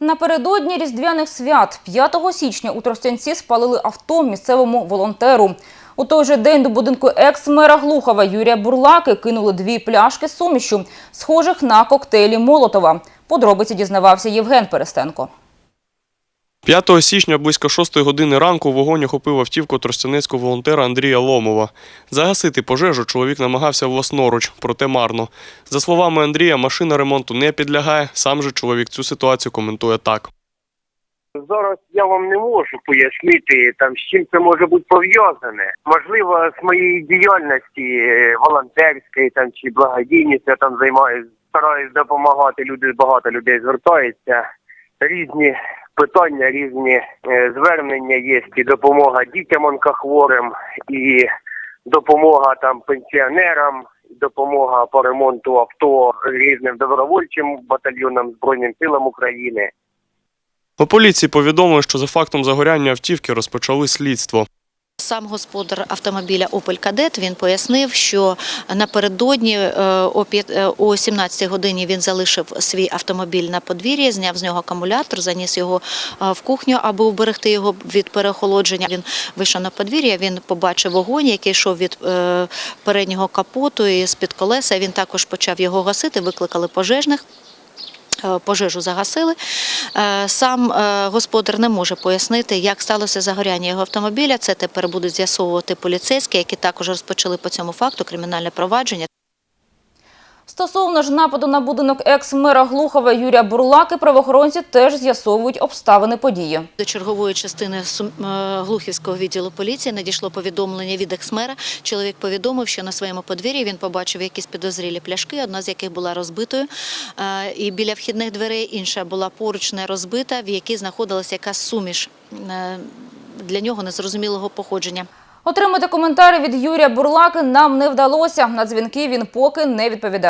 Напередодні різдвяних свят 5 січня у Тростянці спалили авто місцевому волонтеру. У той же день до будинку екс-мера Глухова Юрія Бурлаки кинули дві пляшки сумішу схожих на коктейлі Молотова. Подробиці дізнавався Євген Перестенко. 5 січня близько 6 години ранку вогонь охопив автівку тростянецького волонтера Андрія Ломова. Загасити пожежу чоловік намагався власноруч, проте марно. За словами Андрія, машина ремонту не підлягає. Сам же чоловік цю ситуацію коментує так. Зараз я вам не можу пояснити, там з чим це може бути пов'язане. Можливо, з моєї діяльності е, волонтерської там чи благодійністю я там займаюся, стараюсь допомагати. Люди багато людей звертаються. Різні питання, різні е, звернення є і допомога дітям онкохворим, і допомога там пенсіонерам, і допомога по ремонту авто різним добровольчим батальйонам Збройним силам України. У поліції повідомили, що за фактом загоряння автівки розпочали слідство. Сам господар автомобіля Opel Kadett, він пояснив, що напередодні е, о п'ят- е, 17 годині він залишив свій автомобіль на подвір'ї, зняв з нього акумулятор, заніс його е, в кухню, аби уберегти його від переохолодження. Він вийшов на подвір'я, він побачив вогонь, який йшов від переднього капоту і з-під колеса. Він також почав його гасити, викликали пожежних. Е, Пожежу загасили. Е, Сам е, господар не може пояснити, як сталося загоряння його автомобіля. Це тепер будуть з'ясовувати поліцейські, які також розпочали по цьому факту кримінальне провадження. Стосовно ж нападу на будинок екс-мера Глухова Юрія Бурлаки, правоохоронці теж з'ясовують обставини події. До чергової частини е, Глухівського відділу поліції надійшло повідомлення від ексмера. Чоловік повідомив, що на своєму подвір'ї він побачив якісь підозрілі пляшки, одна з яких була розбитою. е, І біля вхідних дверей інша була поруч не розбита, в якій знаходилася якась суміш е, для нього незрозумілого походження. Отримати коментарі від Юрія Бурлаки нам не вдалося. На дзвінки він поки не відповідає.